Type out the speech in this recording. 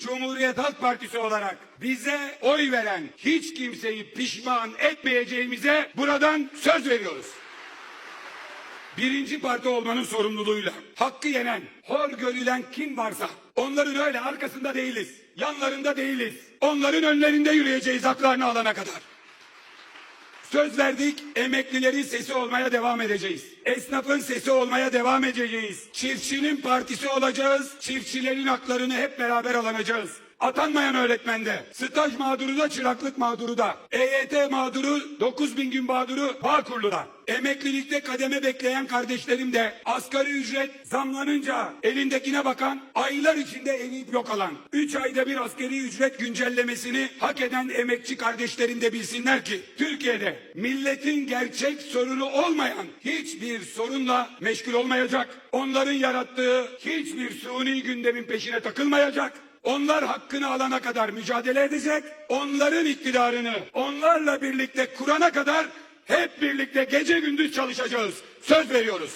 Cumhuriyet Halk Partisi olarak bize oy veren hiç kimseyi pişman etmeyeceğimize buradan söz veriyoruz. Birinci parti olmanın sorumluluğuyla hakkı yenen, hor görülen kim varsa onların öyle arkasında değiliz, yanlarında değiliz. Onların önlerinde yürüyeceğiz haklarını alana kadar. Söz verdik, emeklilerin sesi olmaya devam edeceğiz. Esnafın sesi olmaya devam edeceğiz. Çiftçinin partisi olacağız, çiftçilerin haklarını hep beraber alınacağız. Atanmayan öğretmende, staj mağduru da çıraklık mağduru da, EYT mağduru, 9000 gün mağduru Bağkurlu'da. Emeklilikte kademe bekleyen kardeşlerim de asgari ücret zamlanınca elindekine bakan, aylar içinde eriyip yok alan, 3 ayda bir asgari ücret güncellemesini hak eden emekçi kardeşlerim de bilsinler ki Türkiye'de milletin gerçek sorunu olmayan hiçbir sorunla meşgul olmayacak. Onların yarattığı hiçbir suni gündemin peşine takılmayacak. Onlar hakkını alana kadar mücadele edecek. Onların iktidarını onlarla birlikte kurana kadar hep birlikte gece gündüz çalışacağız. Söz veriyoruz.